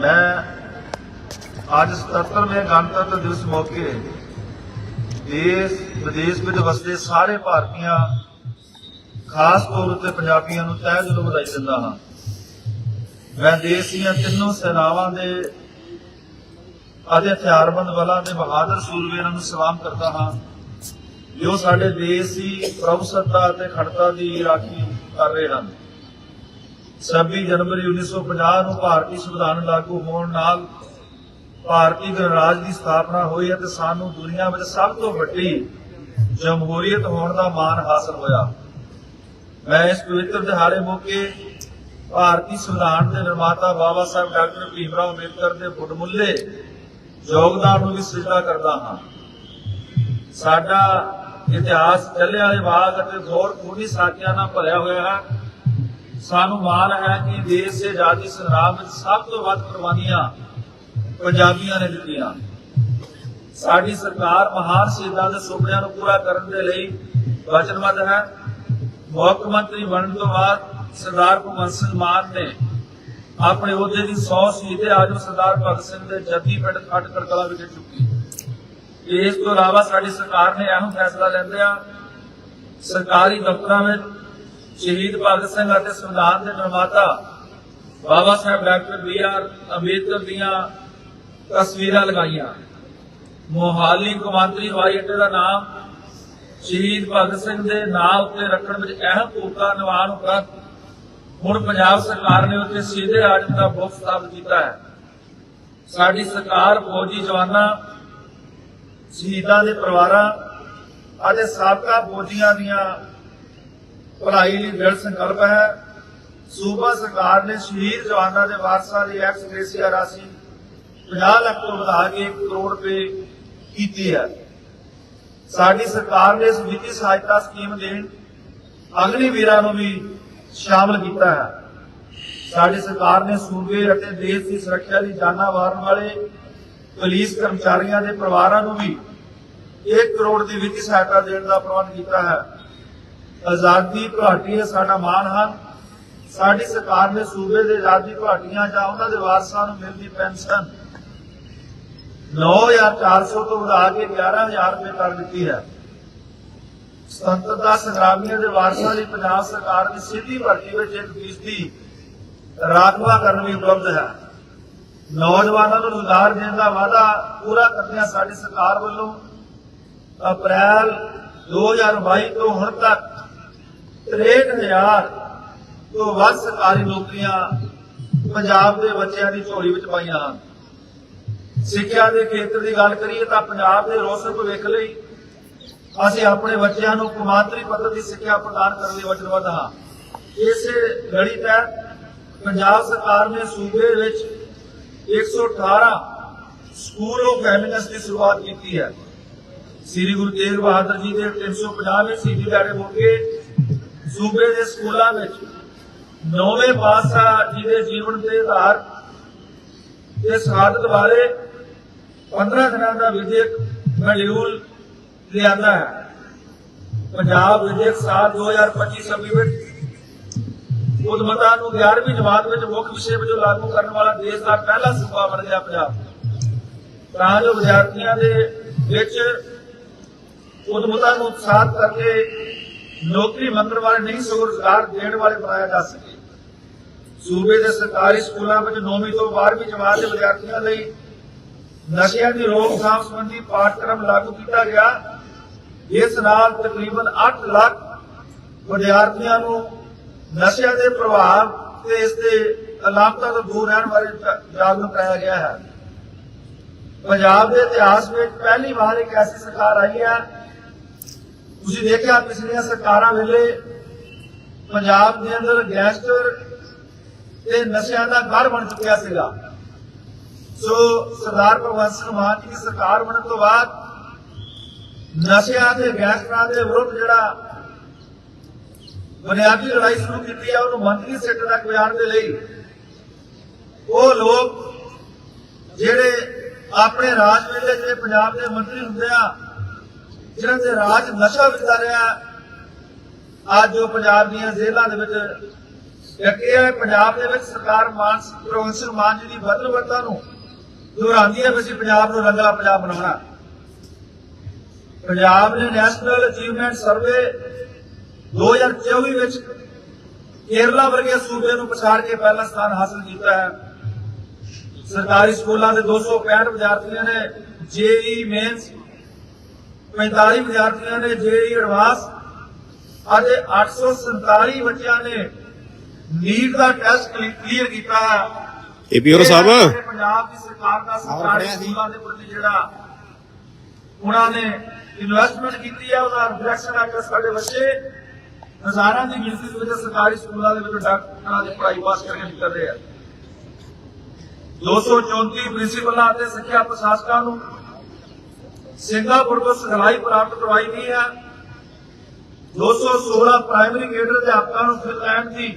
ਮੈਂ ਅੱਜ 77ਵੇਂ ਗਣਤੰਤਰ ਦਿਵਸ ਮੌਕੇ ਦੇਸ਼, ਵਿਦੇਸ਼ ਵਿੱਚ ਵਸਦੇ ਸਾਰੇ ਭਾਰਤੀਆਂ, ਖਾਸ ਤੌਰ ਉੱਤੇ ਪੰਜਾਬੀਆਂ ਨੂੰ ਤਹਿ ਦਿਲੋਂ ਵਧਾਈ ਦਿੰਦਾ ਹਾਂ। ਮੈਂ ਦੇਸ਼ ਦੀਆਂ ਤਿੰਨੋਂ ਸੈਨਾਵਾਂ ਦੇ ਅਤੇ ਹਥਿਆਰਬੰਦ ਬਲਾਂ ਦੇ ਬਹਾਦਰ ਸੂਰਵੀਰਾਂ ਨੂੰ ਸਲਾਮ ਕਰਦਾ ਹਾਂ, ਜੋ ਸਾਡੇ ਦੇਸ਼ ਦੀ ਪ੍ਰਭੂਸੱਤਾ ਅਤੇ ਖੜਤਾ ਦੀ ਰਾਖੀ ਕਰ ਰਹੇ ਹਨ। 26 ਜਨਵਰੀ 1950 ਨੂੰ ਭਾਰਤੀ ਸੰਵਿਧਾਨ ਲਾਗੂ ਹੋਣ ਨਾਲ ਭਾਰਤੀ ਗਣਰਾਜ ਦੀ ਸਥਾਪਨਾ ਹੋਈ ਅਤੇ ਸਾਨੂੰ ਦੁਨੀਆ ਵਿੱਚ ਸਭ ਤੋਂ ਵੱਡੀ ਜਮਹੂਰੀਅਤ ਹੋਣ ਦਾ ਮਾਣ ਹਾਸਲ ਹੋਇਆ। ਮੈਂ ਇਸ ਪਵਿੱਤਰ ਦਿਹਾੜੇ ਮੌਕੇ ਭਾਰਤੀ ਸੰਵਿਧਾਨ ਦੇ ਨਿਰਮਾਤਾ ਬਾਬਾ ਸਾਹਿਬ ਡਾਕਟਰ ਭੀਮ ਰਾਓ ਅੰਬੇਦਕਰ ਦੇ ਫੁੱਟਮੁੱਲੇ ਯੋਗਦਾਨ ਨੂੰ ਵੀ ਸਿੱਧਾ ਕਰਦਾ ਹਾਂ। ਸਾਡਾ ਇਤਿਹਾਸ ਚੱਲੇ ਵਾਲੇ ਬਾਗ ਅਤੇ ਹੋਰ ਖੂਨੀ ਸਾਥੀਆਂ ਨਾਲ ਭਰਿਆ ਹੋਇਆ ਹੈ। ਸਾਨੂੰ ਮਾਣ ਹੈ ਕਿ ਦੇਸ਼ ਦੇ ਆਜ਼ਾਦੀ ਸੰਗਰਾਮ ਵਿੱਚ ਸਭ ਤੋਂ ਵੱਧ ਕੁਰਬਾਨੀਆਂ ਪੰਜਾਬੀਆਂ ਨੇ ਦਿੱਤੀਆਂ। ਸਾਡੀ ਸਰਕਾਰ ਮਹਾਨ ਸ਼ਹੀਦਾਂ ਦੇ ਸੁਪਨਿਆਂ ਨੂੰ ਪੂਰਾ ਕਰਨ ਦੇ ਲਈ ਵਚਨਬੱਧ ਹੈ। ਮੁੱਖ ਮੰਤਰੀ ਬਣਨ ਤੋਂ ਬਾਅਦ ਸਰਦਾਰ ਭਗਵੰਤ ਸਿੰਘ ਮਾਨ ਨੇ ਆਪਣੇ ਅਹੁਦੇ ਦੀ 100 ਸ਼ਹੀਦੇ ਆਜਮ ਸਰਦਾਰ ਭਗਤ ਸਿੰਘ ਦੇ ਜੱਦੀ ਪਿੰਡ ਖੱਟ ਕੜਕਲਾ ਵਿਖੇ ਚੁੱਕੀ। ਇਸ ਤੋਂ ਇਲਾਵਾ ਸਾਡੀ ਸਰਕਾਰ ਨੇ ਅਹਿਮ ਫੈਸਲਾ ਲੈਂਦਿਆਂ ਸਰਕਾਰੀ ਦਫ਼ਤਰਾਂ ਵਿੱਚ ਸ਼ਹੀਦ ਭਗਤ ਸਿੰਘ ਅਤੇ ਸੰਵਿਧਾਨ ਦੇ ਨਿਰਮਾਤਾ Baba Sahib doctor B R Ambedkar ਦੀਆਂ ਤਸਵੀਰਾਂ ਲਗਾਈਆਂ। ਮੋਹਾਲੀ ਕੌਮਾਂਤਰੀ ਹਵਾਈ ਅੱਡੇ ਦਾ ਨਾਮ ਸ਼ਹੀਦ ਭਗਤ ਸਿੰਘ ਦੇ ਨਾਂ ਉੱਤੇ ਰੱਖਣ ਵਿੱਚ ਅਹਿਮ ਭੂਮਿਕਾ ਨਿਭਾਉਣ ਉਪਰੰਤ ਹੁਣ ਪੰਜਾਬ ਸਰਕਾਰ ਨੇ ਉੱਥੇ ਸਿੱਧੇ ਆਜਮ ਦਾ ਬੁੱਕ ਸਥਾਪਿਤ ਕੀਤਾ ਹੈ। ਸਾਡੀ ਸਰਕਾਰ ਫੌਜੀ ਜਵਾਨਾਂ, ਸ਼ਹੀਦਾਂ ਦੇ ਪਰਿਵਾਰਾਂ ਅਤੇ ਸਾਬਕਾ ਫੌਜੀਆਂ ਦੀਆਂ ਭਲਾਈ ਲਈ ਦ੍ਰਿੜ ਸੰਕਲਪ ਹੈ। ਸੂਬਾ ਸਰਕਾਰ ਨੇ ਸ਼ਹੀਦ ਜਵਾਨਾਂ ਦੇ ਵਾਰਸਾਂ ਲਈ ਐਕਸ ਗ੍ਰੇਸੀਆ ਰਾਸ਼ੀ 50 ਲੱਖ ਤੋਂ ਵਧਾ ਕੇ 1 ਕਰੋੜ ਰੁਪਏ ਕੀਤੀ ਹੈ। ਸਾਡੀ ਸਰਕਾਰ ਨੇ ਇਸ ਵਿੱਤੀ ਸਹਾਇਤਾ ਸਕੀਮ ਦੇਣ ਅਗਨੀ ਵੀਰਾਂ ਨੂੰ ਵੀ ਸ਼ਾਮਲ ਕੀਤਾ ਹੈ। ਸਾਡੀ ਸਰਕਾਰ ਨੇ ਸੂਬੇ ਅਤੇ ਦੇਸ਼ ਦੀ ਸੁਰੱਖਿਆ ਲਈ ਜਾਨਾਂ ਵਾਰਨ ਵਾਲੇ ਪੁਲਿਸ ਕਰਮਚਾਰੀਆਂ ਦੇ ਪਰਿਵਾਰਾਂ ਨੂੰ ਵੀ 1 ਕਰੋੜ ਦੀ ਵਿੱਤੀ ਸਹਾਇਤਾ ਦੇਣ ਦਾ ਪ੍ਰਬੰਧ ਕੀਤਾ ਹੈ। ਆਜ਼ਾਦੀ ਘਾਟੀਆਂ ਸਾਡਾ ਮਾਣ ਹਨ। ਸਾਡੀ ਸਰਕਾਰ ਨੇ ਸੂਬੇ ਦੇ ਆਜ਼ਾਦੀ ਘਾਟੀਆਂ ਜਾਂ ਉਹਨਾਂ ਦੇ ਵਾਰਸਾਂ ਨੂੰ ਮਿਲਦੀ ਪੈਨਸ਼ਨ 9400 ਤੋਂ ਵਧਾ ਕੇ 11000 ਰੁਪਏ ਕਰ ਦਿੱਤੀ ਹੈ। ਸੁਤੰਤਰਤਾ ਸੰਗਰਾਮੀਆਂ ਦੇ ਵਾਰਸਾਂ ਲਈ ਪੰਜਾਬ ਸਰਕਾਰ ਦੀ ਸਿੱਧੀ ਭਰਤੀ ਵਿੱਚ ਇੱਕ ਫੀਸਦੀ ਰਾਖਵਾ ਕਰਨ ਵੀ ਉਪਲਬਧ ਹੈ। ਨੌਜਵਾਨਾਂ ਨੂੰ ਰੁਜ਼ਗਾਰ ਦੇਣ ਦਾ ਵਾਅਦਾ ਪੂਰਾ ਕਰਦਿਆਂ ਸਾਡੀ ਸਰਕਾਰ ਵੱਲੋਂ ਅਪ੍ਰੈਲ 2022 ਤੋਂ ਹੁਣ ਤੱਕ 63000 ਤੋਂ ਵੱਧ ਸਰਕਾਰੀ ਨੌਕਰੀਆਂ ਪੰਜਾਬ ਦੇ ਬੱਚਿਆਂ ਦੀ ਝੋਲੀ ਵਿੱਚ ਪਾਈਆਂ ਹਨ। ਸਿੱਖਿਆ ਦੇ ਖੇਤਰ ਦੀ ਗੱਲ ਕਰੀਏ ਤਾਂ ਪੰਜਾਬ ਦੇ ਰੋਸ਼ਨ ਭਵਿੱਖ ਲਈ ਅਸੀਂ ਆਪਣੇ ਬੱਚਿਆਂ ਨੂੰ ਕੌਮਾਂਤਰੀ ਪੱਧਰ ਦੀ ਸਿੱਖਿਆ ਪ੍ਰਦਾਨ ਕਰਨ ਲਈ ਵਚਨਬੱਧ ਹਾਂ। ਇਸੇ ਲੜੀ ਤਹਿਤ ਪੰਜਾਬ ਸਰਕਾਰ ਨੇ ਸੂਬੇ ਵਿੱਚ 118 ਸਕੂਲ ਆਫ ਐਮਿਨੈਂਸ ਦੀ ਸ਼ੁਰੂਆਤ ਕੀਤੀ ਹੈ। ਸ੍ਰੀ ਗੁਰੂ ਤੇਗ ਬਹਾਦਰ ਜੀ ਦੇ 350ਵੇਂ ਸ਼ਹੀਦੀ ਦਿਹਾੜੇ ਮੌਕੇ ਸੂਬੇ ਦੇ ਸਕੂਲਾਂ ਵਿੱਚ ਨੌਵੇਂ ਪਾਤਸ਼ਾਹ ਜੀ ਦੇ ਜੀਵਨ ਦੇ ਆਧਾਰ ਤੇ ਸ਼ਹਾਦਤ ਵਾਲੇ 15 ਦਿਨਾਂ ਦਾ ਵਿਦਿਅਕ ਮੋਡਿਊਲ ਲਿਆਂਦਾ ਹੈ। ਪੰਜਾਬ ਵਿਦਿਅਕ ਸਾਲ 2025-26 ਵਿੱਚ ਉਦਮਤਾ ਨੂੰ 11ਵੀਂ ਜਮਾਤ ਵਿੱਚ ਮੁੱਖ ਵਿਸ਼ੇ ਵਜੋਂ ਲਾਗੂ ਕਰਨ ਵਾਲਾ ਦੇਸ਼ ਦਾ ਪਹਿਲਾ ਸੂਬਾ ਬਣ ਗਿਆ ਪੰਜਾਬ। ਤਾਂ ਜੋ ਵਿਦਿਆਰਥੀਆਂ ਦੇ ਵਿੱਚ ਉਦਮਤਾ ਨੂੰ ਉਤਸ਼ਾਹਤ ਕਰਕੇ ਨੌਕਰੀ ਮੰਗਣ ਵਾਲੇ ਨਹੀਂ ਸਗੋਂ ਰੁਜ਼ਗਾਰ ਦੇਣ ਵਾਲੇ ਬਣਾਇਆ ਜਾ ਸਕੇ। ਸੂਬੇ ਦੇ ਸਰਕਾਰੀ ਸਕੂਲਾਂ ਵਿੱਚ 9ਵੀਂ ਤੋਂ 12ਵੀਂ ਜਮਾਤ ਦੇ ਵਿਦਿਆਰਥੀਆਂ ਲਈ ਨਸ਼ਿਆਂ ਦੀ ਰੋਕਥਾਮ ਸੰਬੰਧੀ ਪਾਠਕ੍ਰਮ ਲਾਗੂ ਕੀਤਾ ਗਿਆ। ਇਸ ਨਾਲ ਤਕਰੀਬਨ 8 ਲੱਖ ਵਿਦਿਆਰਥੀਆਂ ਨੂੰ ਨਸ਼ਿਆਂ ਦੇ ਪ੍ਰਭਾਵ ਤੇ ਇਸ ਦੇ ਅਲਾਮਤਾਂ ਤੋਂ ਦੂਰ ਰਹਿਣ ਬਾਰੇ ਜਾਗਰੂਕ ਕਰਾਇਆ ਗਿਆ ਹੈ। ਪੰਜਾਬ ਦੇ ਇਤਿਹਾਸ ਵਿੱਚ ਪਹਿਲੀ ਵਾਰ ਇੱਕ ਐਸੀ ਸਰਕਾਰ ਆਈ ਹੈ ਤੁਸੀਂ ਦੇਖਿਆ ਪਿਛਲੀਆਂ ਸਰਕਾਰਾਂ ਵੇਲੇ ਪੰਜਾਬ ਦੇ ਅੰਦਰ ਗੈਂਗਸਟਰ ਤੇ ਨਸ਼ਿਆਂ ਦਾ ਘਰ ਬਣ ਚੁੱਕਿਆ ਸੀਗਾ। ਸੋ ਸਰਦਾਰ ਭਗਵੰਤ ਸਿੰਘ ਮਾਨ ਜੀ ਦੀ ਸਰਕਾਰ ਬਣਨ ਤੋਂ ਬਾਅਦ ਨਸ਼ਿਆਂ ਤੇ ਗੈਂਗਸਟਰਾਂ ਦੇ ਵਿਰੁੱਧ ਜਿਹੜਾ ਬੁਨਿਆਦੀ ਲੜਾਈ ਸ਼ੁਰੂ ਕੀਤੀ ਹੈ ਉਹਨੂੰ ਮੰਤਰੀ ਸੈਕਟਰ ਤੱਕ ਲਿਜਾਣ ਦੇ ਲਈ ਉਹ ਲੋਕ ਜਿਹੜੇ ਆਪਣੇ ਰਾਜ ਵੇਲੇ ਜਿਹੜੇ ਪੰਜਾਬ ਦੇ ਮੰਤਰੀ ਹੁੰਦੇ ਆ ਜਿਨ੍ਹਾਂ ਦੇ ਰਾਜ ਨਸ਼ਾ ਵਿਚਾਰਿਆ ਅੱਜ ਉਹ ਪੰਜਾਬ ਦੀਆਂ ਜੇਲ੍ਹਾਂ ਦੇ ਵਿੱਚ ਕਿ ਹੈ, ਪੰਜਾਬ ਦੇ ਵਿੱਚ ਸਰਕਾਰ ਮਾਨ ਪ੍ਰੋਫੈਸਰ ਮਾਨ ਜੀ ਦੀ ਵਚਨਬੱਧਤਾ ਨੂੰ ਦੁਹਰਾਉਂਦੀ ਹੈ ਵੀ ਅਸੀਂ ਪੰਜਾਬ ਨੂੰ ਰੰਗਲਾ ਪੰਜਾਬ ਬਣਾਉਣਾ। ਪੰਜਾਬ ਨੇ ਨੈਸ਼ਨਲ ਅਚੀਵਮੈਂਟ ਸਰਵੇ 2024 ਵਿੱਚ ਕੇਰਲਾ ਵਰਗੇ ਸੂਬੇ ਨੂੰ ਪਛਾੜ ਕੇ ਪਹਿਲਾ ਸਥਾਨ ਹਾਸਲ ਕੀਤਾ ਹੈ। ਸਰਕਾਰੀ ਸਕੂਲਾਂ ਦੇ 265 ਵਿਦਿਆਰਥੀਆਂ ਨੇ ਜੇਈ ਮੇਨਸ 45 ਵਿਦਿਆਰਥੀਆਂ ਨੇ ਜੇਈ ਐਡਵਾਂਸ ਅਤੇ 847 ਬੱਚਿਆਂ ਨੇ ਨੀਟ ਦਾ ਟੈਸਟ ਕਲੀਅਰ ਕੀਤਾ। ਹੈ ਸਾਹਿਬ। ਇਹ ਸਾਡੇ ਪੰਜਾਬ ਦੀ ਸਰਕਾਰ ਦਾ ਸਰਕਾਰੀ ਸਕੂਲਾਂ ਦੇ ਪ੍ਰਤੀ ਜਿਹੜਾ ਉਹਨਾਂ ਨੇ ਇਨਵੈਸਟਮੈਂਟ ਕੀਤੀ ਹੈ ਉਹਦਾ ਰਿਫਲੈਕਸ਼ਨ ਆ ਕਿ ਸਾਡੇ ਬੱਚੇ ਹਜ਼ਾਰਾਂ ਦੀ ਗਿਣਤੀ ਦੇ ਵਿੱਚ ਸਰਕਾਰੀ ਸਕੂਲਾਂ ਦੇ ਵਿੱਚ ਡਾਕਟਰਾਂ ਦੀ ਪੜ੍ਹਾਈ ਪਾਸ ਕਰਕੇ ਨਿਕਲਦੇ ਆ। 234 ਪ੍ਰਿੰਸੀਪਲਾਂ ਅਤੇ ਸਿੱਖਿਆ ਪ੍ਰਸ਼ਾਸਕਾਂ ਨੂੰ ਸਿੰਗਾਪੁਰ ਤੋਂ ਸਿਖਲਾਈ ਪ੍ਰਾਪਤ ਕਰਵਾਈ ਗਈ ਹੈ 216 ਪ੍ਰਾਇਮਰੀ ਗ੍ਰੇਡ ਅਧਿਆਪਕਾਂ ਨੂੰ ਫਿਨਲੈਂਡ ਦੀ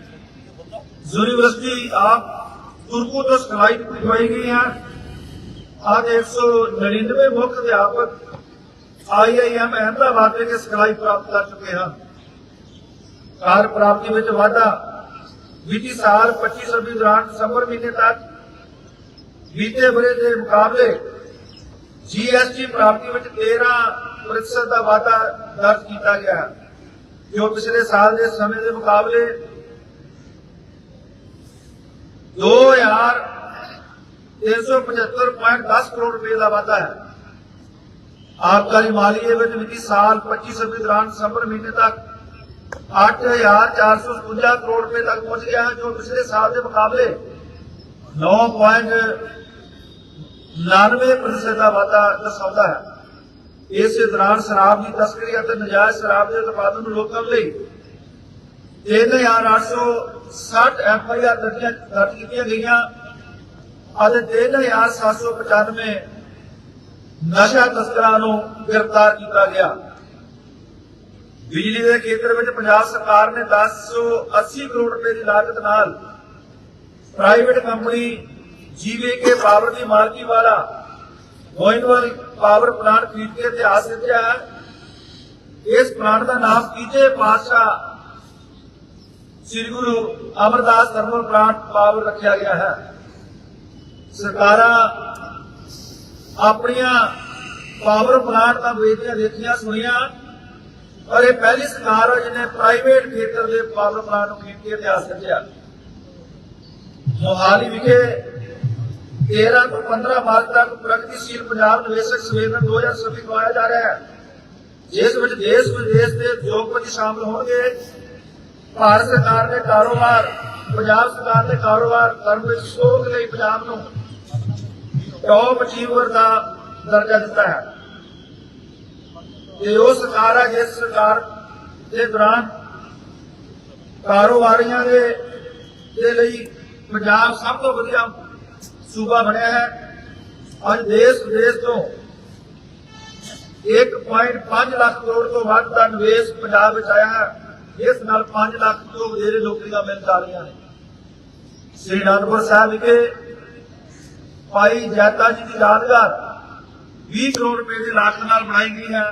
ਯੂਨੀਵਰਸਿਟੀ ਆਫ ਤੁਰਕੂ ਤੋਂ ਸਿਖਲਾਈ ਕਰਵਾਈ ਗਈ ਹੈ आज 199 ਮੁੱਖ ਅਧਿਆਪਕ ਆਈਆਈਐਮ ਅਹਿਮਦਾਬਾਦ ਦੇ ਸਿਖਲਾਈ ਪ੍ਰਾਪਤ ਕਰ ਚੁੱਕੇ ਹਨ। ਕਾਰ ਪ੍ਰਾਪਤੀ ਵਿੱਚ ਵਾਧਾ ਵਿੱਤੀ ਸਾਲ 25-26 ਦੌਰਾਨ ਦਸੰਬਰ ਮਹੀਨੇ ਤੱਕ ਬੀਤੇ ਬਰੇ ਦੇ ਮੁਕਾਬਲੇ ਜੀਐਸਟੀ ਪ੍ਰਾਪਤੀ ਵਿੱਚ 13% ਦਾ ਵਾਧਾ ਦਰਜ ਕੀਤਾ ਗਿਆ ਹੈ ਜੋ ਪਿਛਲੇ ਸਾਲ ਦੇ ਸਮੇਂ ਦੇ ਮੁਕਾਬਲੇ 2000 375.10 ਕਰੋੜ ਰੁਪਏ ਦਾ ਵਾਧਾ ਹੈ ਆਬਕਾਰੀ ਮਾਲੀਏ ਵਿੱਚ ਵਿੱਤੀ ਸਾਲ 25-26 ਦੌਰਾਨ ਦਸੰਬਰ ਮਹੀਨੇ ਤੱਕ 8457 ਕਰੋੜ ਰੁਪਏ ਤੱਕ ਪਹੁੰਚ ਗਿਆ ਹੈ ਜੋ ਪਿਛਲੇ ਸਾਲ ਦੇ ਮੁਕਾਬਲੇ 9.99% ਦਾ ਵਾਧਾ ਦਰਸਾਉਂਦਾ ਹੈ। ਇਸੇ ਦੌਰਾਨ ਸ਼ਰਾਬ ਦੀ ਤਸਕਰੀ ਅਤੇ ਨਜਾਇਜ਼ ਸ਼ਰਾਬ ਦੇ ਉਤਪਾਦਨ ਨੂੰ ਰੋਕਣ ਲਈ 3860 ਐਫਆਈਆਰ ਦਰਜ ਕੀਤੀਆਂ ਗਈਆਂ ਅਤੇ 3795 ਨਸ਼ਾ ਤਸਕਰਾਂ ਨੂੰ ਗ੍ਰਿਫਤਾਰ ਕੀਤਾ ਗਿਆ। ਬਿਜਲੀ ਦੇ ਖੇਤਰ ਵਿੱਚ ਪੰਜਾਬ ਸਰਕਾਰ ਨੇ 1080 ਕਰੋੜ ਰੁਪਏ ਦੀ ਲਾਗਤ ਨਾਲ ਪ੍ਰਾਈਵੇਟ ਕੰਪਨੀ ਜੀਵੀਕੇ ਪਾਵਰ ਦੀ ਮਾਲਕੀ ਵਾਲਾ? ਗੋਇੰਦਵਾਲ ਪਾਵਰ ਪਲਾਂਟ ਖਰੀਦ ਕੇ ਇਤਿਹਾਸ ਰਚਿਆ ਹੈ। ਇਸ ਪਲਾਂਟ ਦਾ ਨਾਮ ਤੀਜੇ ਪਾਤਸ਼ਾਹ Shri Guru Amardas thermal plant power ਰੱਖਿਆ ਗਿਆ ਹੈ। ਸਰਕਾਰਾਂ ਆਪਣੀਆਂ ਪਾਵਰ ਪਲਾਂਟ ਤਾਂ ਵੇਚਦੀਆਂ, ਦੇਖੀਆਂ, ਸੁਣੀਆਂ, ਪਰ ਇਹ ਪਹਿਲੀ ਸਰਕਾਰ ਹੈ ਜਿਹਨੇ ਪ੍ਰਾਈਵੇਟ ਖੇਤਰ ਦੇ ਪਾਵਰ ਪਲਾਂਟ ਨੂੰ ਖਰੀਦ ਕੇ ਇਤਿਹਾਸ ਰਚਿਆ ਮੋਹਾਲੀ ਵਿਖੇ 13 ਤੋਂ 15 ਮਾਰਚ ਤੱਕ ਪ੍ਰਗਤੀਸ਼ੀਲ ਪੰਜਾਬ ਨਿਵੇਸ਼ਕ ਸੰਮੇਲਨ 2026 ਕਰਵਾਇਆ ਜਾ ਰਿਹਾ ਹੈ। ਜਿਸ ਵਿੱਚ ਦੇਸ਼ ਵਿਦੇਸ਼ ਦੇ ਉਦਯੋਗਪਤੀ ਸ਼ਾਮਲ ਹੋਣਗੇ। ਭਾਰਤ ਸਰਕਾਰ ਨੇ ਕਾਰੋਬਾਰ, ਪੰਜਾਬ ਸਰਕਾਰ ਨੇ ਕਾਰੋਬਾਰ ਕਰਨ ਵਿੱਚ ਸੋਧ ਲਈ ਪੰਜਾਬ ਨੂੰ ਟੌਪ ਅਚੀਵਰ ਦਾ ਦਰਜਾ ਦਿੱਤਾ ਹੈ। ਇਹ ਉਹ ਸਰਕਾਰ ਹੈ ਜਿਸ ਸਰਕਾਰ ਦੇ ਦੌਰਾਨ ਕਾਰੋਬਾਰੀਆਂ ਦੇ ਦੇ ਲਈ ਪੰਜਾਬ ਸਭ ਤੋਂ ਵਧੀਆ ਸੂਬਾ ਬਣਿਆ ਹੈ। ਅੱਜ ਦੇਸ਼ ਵਿਦੇਸ਼ ਤੋਂ 1.5 ਲੱਖ ਕਰੋੜ ਤੋਂ ਵੱਧ ਦਾ ਨਿਵੇਸ਼ ਪੰਜਾਬ ਵਿੱਚ ਆਇਆ ਹੈ। ਇਸ ਨਾਲ 5 ਲੱਖ ਤੋਂ ਵਧੇਰੇ ਨੌਕਰੀਆਂ ਮਿਲ ਜਾ ਰਹੀਆਂ ਨੇ। ਸ੍ਰੀ ਅਨੰਦਪੁਰ ਸਾਹਿਬ ਵਿਖੇ ਭਾਈ ਜੈਤਾ ਜੀ ਦੀ ਯਾਦਗਾਰ 20 ਕਰੋੜ ਰੁਪਏ ਦੇ ਲਾਗਤ ਨਾਲ ਬਣਾਈ ਗਈ ਹੈ।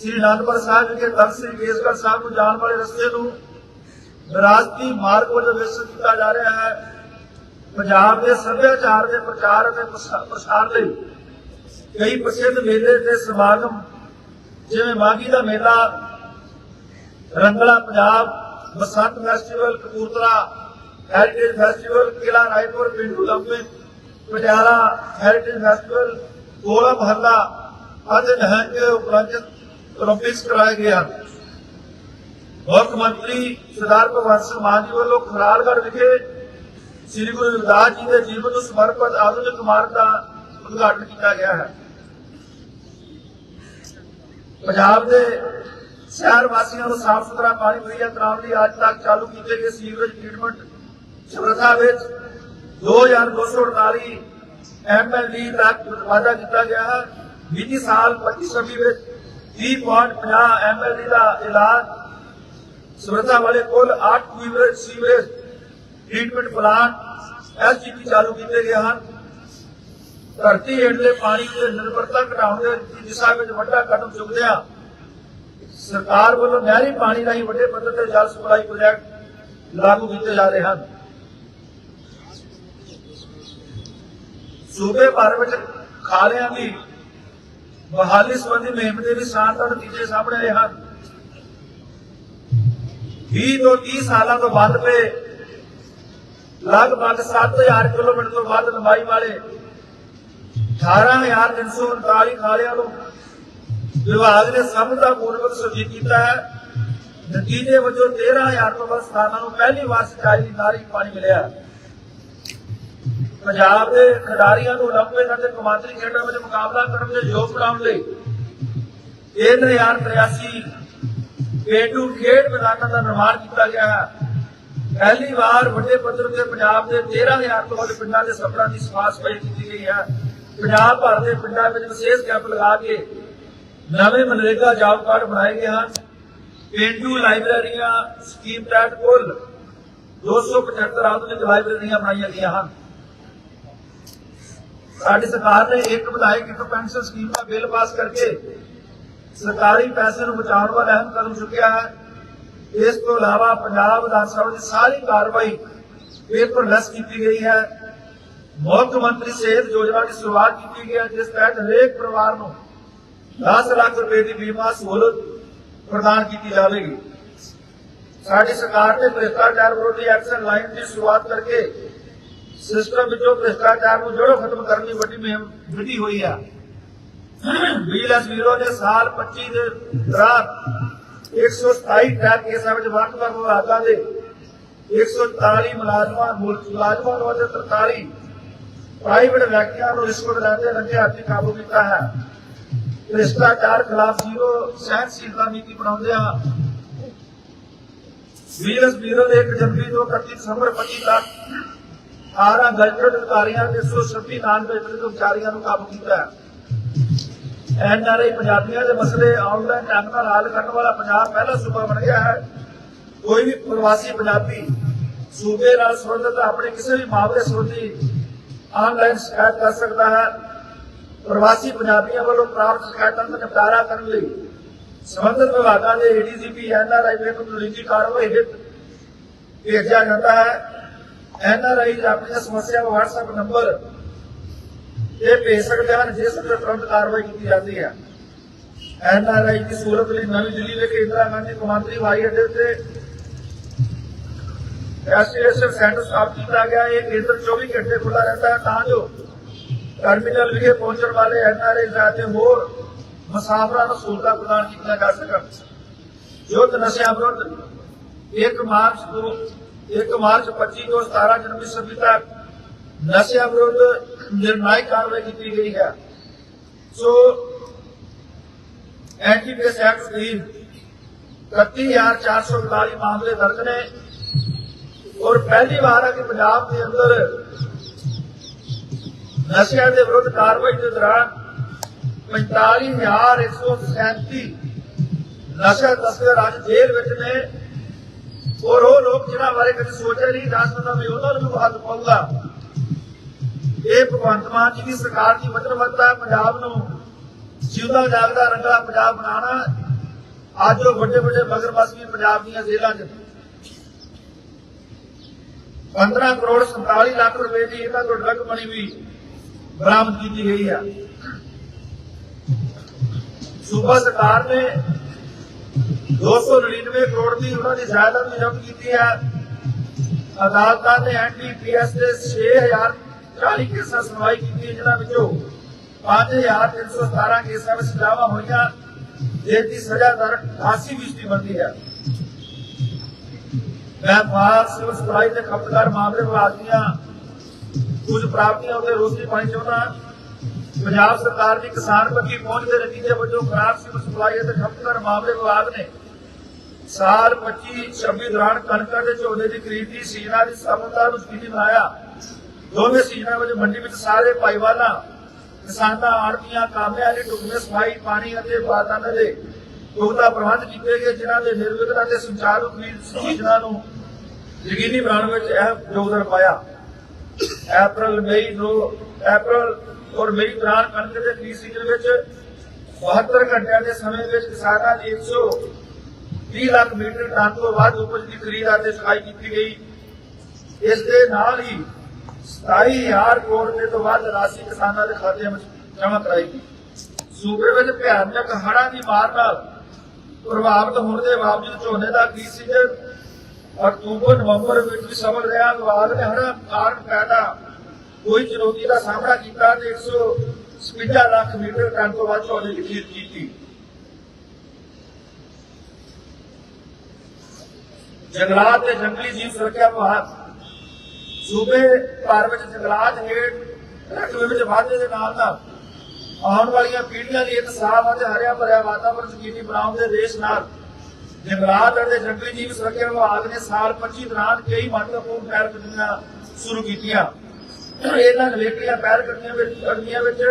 ਸ੍ਰੀ ਅਨੰਦਪੁਰ ਸਾਹਿਬ ਵਿਖੇ ਤਖਤ ਸ੍ਰੀ ਕੇਸਗੜ੍ਹ ਸਾਹਿਬ ਨੂੰ ਜਾਣ ਵਾਲੇ ਰਸਤੇ ਨੂੰ ਵਿਰਾਸਤੀ ਮਾਰਗ ਵਜੋਂ ਵਿਕਸਿਤ ਕੀਤਾ ਜਾ ਰਿਹਾ ਹੈ। ਪੰਜਾਬ ਦੇ ਸੱਭਿਆਚਾਰ ਦੇ ਪ੍ਰਚਾਰ ਅਤੇ ਪ੍ਰਸਾਰ ਲਈ ਕਈ ਪ੍ਰਸਿੱਧ ਮੇਲੇ ਤੇ ਸਮਾਗਮ, ਜਿਵੇਂ ਮਾਗੀ ਦਾ ਮੇਲਾ, Rangla Punjab, Basant festival Kapurthala heritage festival Qila Raipur, ਪਿੰਡੂ ਲੰਬੇ ਪਟਿਆਲਾ ਹੈਰੀਟੇਜ ਫੈਸਟੀਵਲ ਗੋਲਾ ਮਹੱਲਾ ਅਤੇ ਨਹਿੰਗ ਉਪਰੰਜਤ ਓਲੰਪਿਕਸ ਕਰਾਏ ਗਏ ਹਨ। ਮੁੱਖ ਮੰਤਰੀ ਸਰਦਾਰ ਭਗਵੰਤ ਸਿੰਘ ਮਾਨ ਜੀ ਵੱਲੋਂ ਖਰਾਲਗੜ੍ਹ ਵਿਖੇ ਸ੍ਰੀ ਗੁਰੂ ਰਵਿਦਾਸ ਜੀ ਦੇ ਜੀਵਨ ਨੂੰ ਸਮਰਪਿਤ ਆਧੁਨਿਕ ਮਾਰਗ ਦਾ ਉਦਘਾਟਨ ਕੀਤਾ ਗਿਆ ਹੈ। ਪੰਜਾਬ ਦੇ ਸ਼ਹਿਰ ਵਾਸੀਆਂ ਨੂੰ ਸਾਫ਼ ਸੁਥਰਾ ਪਾਣੀ ਮੁਹੱਈਆ ਕਰਾਉਣ ਲਈ ਅੱਜ ਤੱਕ ਚਾਲੂ ਕੀਤੇ ਗਏ ਸੀਵਰੇਜ ਟ੍ਰੀਟਮੈਂਟ ਸਮਰੱਥਾ ਵਿੱਚ 2248 ਐਮਐਲਡੀ ਤੱਕ ਵਾਧਾ ਕੀਤਾ ਗਿਆ ਹੈ। ਵਿੱਤੀ ਸਾਲ 2526 ਵਿੱਚ 30.50 ਐਮਐਲਡੀ ਦਾ ਇਲਾਜ ਸਮਰੱਥਾ ਵਾਲੇ ਕੁੱਲ 8 sewerage sewerage treatment plant SGP ਚਾਲੂ ਕੀਤੇ ਗਏ ਹਨ। ਧਰਤੀ ਹੇਠਲੇ ਪਾਣੀ ਤੇ ਨਿਰਭਰਤਾ ਘਟਾਉਣ ਦੇ ਦਿਸ਼ਾ ਵਿੱਚ ਵੱਡਾ ਕਦਮ ਚੁੱਕਦਿਆਂ ਸਰਕਾਰ ਵੱਲੋਂ ਨਹਿਰੀ ਪਾਣੀ ਰਾਹੀਂ ਵੱਡੇ ਪੱਧਰ ਤੇ ਜਲ ਸਪਲਾਈ ਪ੍ਰੋਜੈਕਟ ਲਾਗੂ ਕੀਤੇ ਜਾ ਰਹੇ ਹਨ। ਸੂਬੇ ਭਰ ਵਿੱਚ ਖਾਲਿਆਂ ਦੀ ਬਹਾਲੀ ਸੰਬੰਧੀ ਮੁਹਿੰਮ ਦੇ ਵੀ ਸ਼ਾਨਦਾਰ ਨਤੀਜੇ ਸਾਹਮਣੇ ਆਏ ਹਨ। 20 ਤੋਂ 30 ਸਾਲਾਂ ਤੋਂ ਵੱਧ ਤੇ ਲਗਭਗ 7000 ਕਿਲੋਮੀਟਰ ਤੋਂ ਵੱਧ ਲੰਬਾਈ ਵਾਲੇ 18339 ਖਾਲਿਆਂ ਨੂੰ ਵਿਭਾਗ ਨੇ ਸਮਝਦਾ ਪੂਰਵਕ ਸੁਰਜੀਤ ਕੀਤਾ ਹੈ। ਨਤੀਜੇ ਵਜੋਂ 13000 ਤੋਂ ਵੱਧ ਸਥਾਨਾਂ ਨੂੰ ਪਹਿਲੀ ਵਾਰ ਸਰਕਾਰੀ ਨਾਰੀ ਪਾਣੀ ਮਿਲਿਆ। ਪੰਜਾਬ ਦੇ ਖਿਡਾਰੀਆਂ ਨੂੰ ਓਲੰਪਿਕ ਅਤੇ ਕੌਮਾਂਤਰੀ ਖੇਡਾਂ ਵਿੱਚ ਮੁਕਾਬਲਾ ਕਰਨ ਦੇ ਯੋਗ ਬਣਾਉਣ ਲਈ 3083 ਪੇਂਡੂ ਖੇਡ ਮੈਦਾਨਾਂ ਦਾ ਨਿਰਮਾਣ ਕੀਤਾ ਗਿਆ ਹੈ। ਪਹਿਲੀ ਵਾਰ ਵੱਡੇ ਪੱਧਰ ਤੇ ਪੰਜਾਬ ਦੇ 13000 ਤੋਂ ਵੱਧ ਪਿੰਡਾਂ ਦੇ ਸਫਰਾਂ ਦੀ ਸਫ਼ਾਈ ਕੀਤੀ ਗਈ ਹੈ। ਪੰਜਾਬ ਭਰ ਦੇ ਪਿੰਡਾਂ ਵਿੱਚ ਵਿਸ਼ੇਸ਼ ਕੈਂਪ ਲਗਾ ਕੇ ਨਵੇਂ ਮਨਰੇਗਾ ਜੌਬ ਕਾਰਡ ਬਣਾਏ ਗਏ ਹਨ। ਪੇਂਡੂ ਲਾਇਬ੍ਰੇਰੀਆਂ, ਸਕੀਮ ਤਹਿਤ ਕੁੱਲ 275 ਆਧੁਨਿਕ ਲਾਇਬ੍ਰੇਰੀਆਂ ਬਣਾਈਆਂ ਗਈਆਂ ਹਨ। ਸਾਡੀ ਸਰਕਾਰ ਨੇ ਇੱਕ ਵਿਧਾਇਕ ਇੱਕ ਪੈਨਸ਼ਨ ਸਕੀਮ ਦਾ ਬਿੱਲ ਪਾਸ ਕਰਕੇ ਸਰਕਾਰੀ ਪੈਸੇ ਨੂੰ ਬਚਾਉਣ ਵਾਲਾ ਅਹਿਮ ਕਦਮ ਚੁੱਕਿਆ ਹੈ। ਇਸ ਤੋਂ ਇਲਾਵਾ ਪੰਜਾਬ ਵਿਧਾਨ ਸਭਾ ਦੀ ਸਾਰੀ ਕਾਰਵਾਈ ਪੇਪਰਲੈਸ ਕੀਤੀ ਗਈ ਹੈ। ਮੁੱਖ ਮੰਤਰੀ ਸਿਹਤ ਯੋਜਨਾ ਦੀ ਸ਼ੁਰੂਆਤ ਕੀਤੀ ਗਈ ਹੈ, ਜਿਸ ਤਹਿਤ ਹਰੇਕ ਪਰਿਵਾਰ ਨੂੰ 10 ਲੱਖ ਰੁਪਏ ਦੀ ਬੀਮਾ ਸਹੂਲਤ ਪ੍ਰਦਾਨ ਕੀਤੀ ਜਾਵੇਗੀ। ਸਾਡੀ ਸਰਕਾਰ ਨੇ ਭ੍ਰਿਸ਼ਟਾਚਾਰ ਵਿਰੋਧੀ ਐਕਸ਼ਨ ਲਾਈਨ ਦੀ ਸ਼ੁਰੂਆਤ ਕਰਕੇ ਸਿਸਟਮ ਵਿੱਚੋਂ ਭ੍ਰਿਸ਼ਟਾਚਾਰ ਨੂੰ ਜੜੋਂ ਖਤਮ ਕਰਨ ਦੀ ਵੱਡੀ ਮੁਹਿੰਮ ਵਿੱਢੀ ਹੋਈ ਹੈ। ਬੀਐਲਐਸ ਵੀਰੋ ਨੇ ਸਾਲ 25 ਦੇ ਦੌਰਾਨ 127 ਟੈਕ ਕੇਸਾਂ ਵਿੱਚ ਵੱਖ-ਵੱਖ ਵਿਭਾਗਾਂ ਦੇ 144 ਮੁਲਾਜ਼ਮਾਂ ਮੁਲਾਜ਼ਮਾਂ ਨੂੰ ਅਤੇ 43 ਪ੍ਰਾਈਵੇਟ ਵਿਅਕਤੀਆਂ ਨੂੰ ਰਿਸ਼ਵਤ ਲੈਂਦੇ ਰੰਗੇ ਹੱਥੀਂ ਕਾਬੂ ਕੀਤਾ ਹੈ। ਭ੍ਰਿਸ਼ਟਾਚਾਰ ਖਿਲਾਫ ਜ਼ੀਰੋ ਸਹਿਣਸ਼ੀਲਤਾ ਨੀਤੀ ਬਣਾਉਂਦੇ ਆ। ਵੀਰਸ ਵੀਰੋ ਨੇ 1 ਜਨਵਰੀ ਤੋਂ 31 ਦਸੰਬਰ 25 ਤੱਕ 18 ਗਜਟਡ ਅਧਿਕਾਰੀਆਂ ਤੇ 126 ਨਾਨ ਗਜਟਡ ਕਰਮਚਾਰੀਆਂ ਨੂੰ ਕਾਬੂ ਕੀਤਾ ਹੈ। ਐਨਆਰਆਈ ਪੰਜਾਬੀਆਂ ਦੇ ਮਸਲੇ ਆਨਲਾਈਨ ਢੰਗ ਨਾਲ ਹੱਲ ਕਰਨ ਵਾਲਾ ਪੰਜਾਬ ਪਹਿਲਾ ਸੂਬਾ ਬਣ ਗਿਆ ਹੈ। ਕੋਈ ਵੀ ਪ੍ਰਵਾਸੀ ਪੰਜਾਬੀ ਸੂਬੇ ਨਾਲ ਸੰਬੰਧਿਤ ਆਪਣੇ ਕਿਸੇ ਵੀ ਮਾਮਲੇ ਸੰਬੰਧੀ ਆਨਲਾਈਨ ਸ਼ਿਕਾਇਤ ਕਰ ਸਕਦਾ ਹੈ। ਪ੍ਰਵਾਸੀ ਪੰਜਾਬੀਆਂ ਵੱਲੋਂ ਪ੍ਰਾਪਤ ਸ਼ਿਕਾਇਤਾਂ ਦਾ ਨਿਪਟਾਰਾ ਕਰਨ ਲਈ ਸੰਬੰਧਿਤ ਵਿਭਾਗਾਂ ਦੇ ਏਡੀਜੀਪੀ ਐਨਆਰਆਈ ਵੇਖ ਨੂੰ ਕਾਰਵਾਈ ਹਿੱਤ ਭੇਜਿਆ ਜਾਂਦਾ ਹੈ। ਐਨਆਰਆਈ ਆਪਣੀਆਂ ਸਮੱਸਿਆਵਾਂ WhatsApp ਨੰਬਰ ਇਹ ਭੇਜ ਸਕਦੇ ਹਨ ਜਿਸ ਉੱਤੇ ਤੁਰੰਤ ਕਾਰਵਾਈ ਕੀਤੀ ਜਾਂਦੀ ਹੈ। ਐਨਆਰਆਈ ਦੀ ਸੂਰਤ ਲਈ ਨਵੀਂ ਦਿੱਲੀ ਵਿਖੇ ਇੰਦਰਾ ਗਾਂਧੀ ਕੌਮਾਂਤਰੀ ਹਵਾਈ ਅੱਡੇ ਤੇ ਐਸਟੀਐਸਐਫ ਸੈਂਟਰ ਸਥਾਪਿਤ ਕੀਤਾ ਗਿਆ। ਇਹ ਕੇਂਦਰ 24 ਘੰਟੇ ਖੁੱਲਾ ਰਹਿੰਦਾ ਹੈ। ਤਾਂ ਜੋ ਟਰਮੀਨਲ ਵਿਖੇ ਪਹੁੰਚਣ ਵਾਲੇ ਐਨਆਰਆਈ ਅਤੇ ਹੋਰ ਮੁਸਾਫਰਾਂ ਨੂੰ ਸਹੂਲਤਾਂ ਪ੍ਰਦਾਨ ਕੀਤੀਆਂ ਜਾ ਸਕਣ। ਯੁੱਧ ਨਸ਼ਿਆਂ ਵਿਰੁੱਧ 1 ਮਾਰਚ ਤੋਂ 1 ਮਾਰਚ 25 ਤੋਂ 17 ਜਨਵਰੀ 26 ਤੱਕ ਨਸ਼ਿਆਂ ਵਿਰੁੱਧ ਨਿਰਣਾਇਕ ਕਾਰਵਾਈ ਕੀਤੀ ਗਈ ਹੈ। ਸੋ ਐਂਟੀਪੀਐਸ ਐਕਟ ਦੀ 31442 ਮਾਮਲੇ ਦਰਜ ਨੇ ਔਰ ਪਹਿਲੀ ਵਾਰ ਹੈ ਕਿ ਪੰਜਾਬ ਦੇ ਅੰਦਰ ਨਸ਼ਿਆਂ ਦੇ ਵਿਰੁੱਧ ਕਾਰਵਾਈ ਦੇ ਦੌਰਾਨ 45137 ਨਸ਼ਾ ਤਸਕਰ ਅੱਜ ਜੇਲ੍ਹ ਵਿੱਚ ਨੇ ਔਰ ਉਹ ਲੋਕ ਜਿਨ੍ਹਾਂ ਬਾਰੇ ਕਦੇ ਸੋਚਿਆ ਨਹੀਂ ਜਾ ਸਕਦਾ ਵੀ ਉਹਨਾਂ ਨੂੰ ਵੀ ਹੱਥ ਪਾਊਗਾ ਇਹ ਭਗਵੰਤ ਮਾਨ ਜੀ ਦੀ ਸਰਕਾਰ ਦੀ ਵਚਨਬੱਧਤਾ ਪੰਜਾਬ ਨੂੰ ਜਿਉਂਦਾ, ਜਾਗਦਾ, ਰੰਗਲਾ ਪੰਜਾਬ ਬਣਾਉਣਾ। ਅੱਜ ਉਹ ਵੱਡੇ ਵੱਡੇ ਮਗਰਮੱਛ ਵੀ ਪੰਜਾਬ ਦੀਆਂ ਜੇਲ੍ਹਾਂ 'ਚ। 15 ਕਰੋੜ 47 ਲੱਖ ਰੁਪਏ ਦੀ ਇਹਨਾਂ ਤੋਂ ਡਰਗ ਮਨੀ ਵੀ ਬਰਾਮਦ ਕੀਤੀ ਗਈ ਹੈ ਸੂਬਾ ਸਰਕਾਰ ਨੇ 299 ਕਰੋੜ ਦੀ ਉਹਨਾਂ ਦੀ ਸਹਾਇਤਾ ਵੀ ਜ਼ਬਤ ਕੀਤੀ ਹੈ ਅਦਾਲਤਾਂ ਨੇ ਐਨਡੀਪੀਐਸ ਦੇ 6040 ਕੇਸਾਂ ਸੁਣਵਾਈ ਕੀਤੀ ਜਿਨ੍ਹਾਂ ਵਿੱਚੋਂ 5317 ਕੇਸਾਂ ਵਿੱਚ ਸਜ਼ਾਵਾਂ ਹੋਈਆਂ, ਜਿਸ ਦੀ ਸਜ਼ਾ ਦਰ 88 ਫੀਸਦੀ ਬਣਦੀ ਹੈ। ਮੈਂ ਮਾਲ ਸਿਵਲ ਸਪਲਾਈ ਤੇ ਖਪਤਕਾਰ ਮਾਮਲੇ ਵਿਭਾਗ ਦੀਆਂ ਕੁਝ ਪ੍ਰਾਪਤੀਆਂ ਉੱਤੇ ਰੋਸ਼ਨੀ ਪਾਣੀ ਚਾਹੁੰਦਾ ਪੰਜਾਬ ਸਰਕਾਰ ਦੀ ਕਿਸਾਨ ਪੱਖੀ ਪਹੁੰਚ ਦੇ ਨਤੀਜੇ ਵਜੋਂ ਖਰਾਬ ਸਿਵਲ ਸਪਲਾਈ ਅਤੇ ਖਪਤਕਾਰ ਮਾਮਲੇ ਵਿਭਾਗ ਨੇ ਸਾਲ 25 26 ਦੌਰਾਨ ਕਣਕਾਂ ਦੇ ਝੋਨੇ ਦੀ ਖਰੀਦ ਦੀ ਸੀਜ਼ਨਾਂ ਦੀ ਸਮਤਾ ਨੂੰ ਯਕੀਨੀ ਬਣਾਇਆ। ਦੋਵੇਂ ਸੀਜ਼ਨਾਂ ਵਿੱਚ ਮੰਡੀ ਵਿੱਚ ਸਾਰੇ ਭਾਈਵਾਲਾਂ, ਕਿਸਾਨਾਂ, ਆੜਤੀਆਂ, ਕਾਮਿਆਂ ਲਈ ਢੁਕਵੇਂ ਸਫ਼ਾਈ, ਪਾਣੀ ਅਤੇ ਬਾਤਾਂ ਦੇ ਪੁਖਤਾ ਪ੍ਰਬੰਧ ਕੀਤੇ ਗਏ, ਜਿਨ੍ਹਾਂ ਦੇ ਨਿਰਵਿਘਨ ਅਤੇ ਸੁਚਾਰੂ ਖਰੀਦ ਸੀਜ਼ਨਾਂ ਨੂੰ ਯਕੀਨੀ ਬਣਾਉਣ ਵਿੱਚ ਅਹਿਮ ਯੋਗਦਾਨ ਪਾਇਆ। ਅਪ੍ਰੈਲ, ਮਈ ਨੂੰ ਅਪ੍ਰੈਲ ਔਰ ਮਈ ਦੌਰਾਨ ਕਣਕ ਦੇ ਖਰੀਦ ਸੀਜ਼ਨ ਵਿੱਚ 72 ਘੰਟਿਆਂ ਦੇ ਸਮੇਂ ਵਿੱਚ ਕਿਸਾਨਾਂ ਦੀ 100 30 ਲੱਖ ਮੀਟਰ ਟਨ ਤੋਂ ਵੱਧ ਉਪਜ ਦੀ ਖਰੀਦ ਅਤੇ ਸਫ਼ਾਈ ਕੀਤੀ ਗਈ। ਇਸ ਦੇ ਨਾਲ ਹੀ 27000 ਕਰੋੜ ਤੋਂ ਵੱਧ ਰਾਸ਼ੀ ਕਿਸਾਨਾਂ ਦੇ ਖਾਤਿਆਂ ਵਿੱਚ ਜਮ੍ਹਾਂ ਕਰਾਈ ਗਈ। ਸੂਬੇ ਵਿੱਚ ਭਿਆਨਕ ਹੜ੍ਹਾਂ ਦੀ ਮਾਰ ਨਾਲ ਪ੍ਰਭਾਵਿਤ ਹੋਣ ਦੇ ਬਾਵਜੂਦ ਝੋਨੇ ਦਾ ਕੀ ਸੀਜ਼ਨ ਅਕਤੂਬਰ, ਨਵੰਬਰ ਵਿੱਚ ਵੀ ਸਫਲ ਰਿਹਾ ਵਿਵਾਦ ਨੇ ਹੜ੍ਹਾਂ ਕਾਰਨ ਪੈਦਾ ਕੋਈ ਚੁਣੌਤੀ ਦਾ ਸਾਹਮਣਾ ਕੀਤਾ ਤੇ 156 ਲੱਖ ਮੀਟਰ ਟਨ ਤੋਂ ਵੱਧ ਝੋਨੇ ਦੀ ਖਰੀਦ ਕੀਤੀ। ਜੰਗਲਾਤ ਤੇ ਜੰਗਲੀ ਜੀਵ ਸੁਰੱਖਿਆ ਵਿਭਾਗ ਸੂਬੇ ਭਰ ਵਿੱਚ ਜੰਗਲਾਤ ਹੇਠ ਰਕਬੇ ਵਿੱਚ ਵਾਧੇ ਦੇ ਨਾਲ ਨਾਲ ਆਉਣ ਵਾਲੀਆਂ ਪੀੜ੍ਹੀਆਂ ਲਈ ਇੱਕ ਸਾਫ਼ ਅਤੇ ਹਰਿਆ ਭਰਿਆ ਵਾਤਾਵਰਣ ਯਕੀਨੀ ਬਣਾਉਣ ਦੇ ਦੇਸ਼ ਨਾਲ ਜੰਗਲਾਤ ਅਤੇ ਜੰਗਲੀ ਜੀਵ ਸੁਰੱਖਿਆ ਵਿਭਾਗ ਨੇ ਸਾਲ 25 ਦੌਰਾਨ ਕਈ ਮਹੱਤਵਪੂਰਨ ਪਹਿਲਕਦਮੀਆਂ ਸ਼ੁਰੂ ਕੀਤੀਆਂ। ਇਹਨਾਂ ਨਵੇਕਲੀਆਂ ਪਹਿਲਕਦਮੀਆਂ ਵਿੱਚ ਕਦਮੀਆਂ ਵਿੱਚ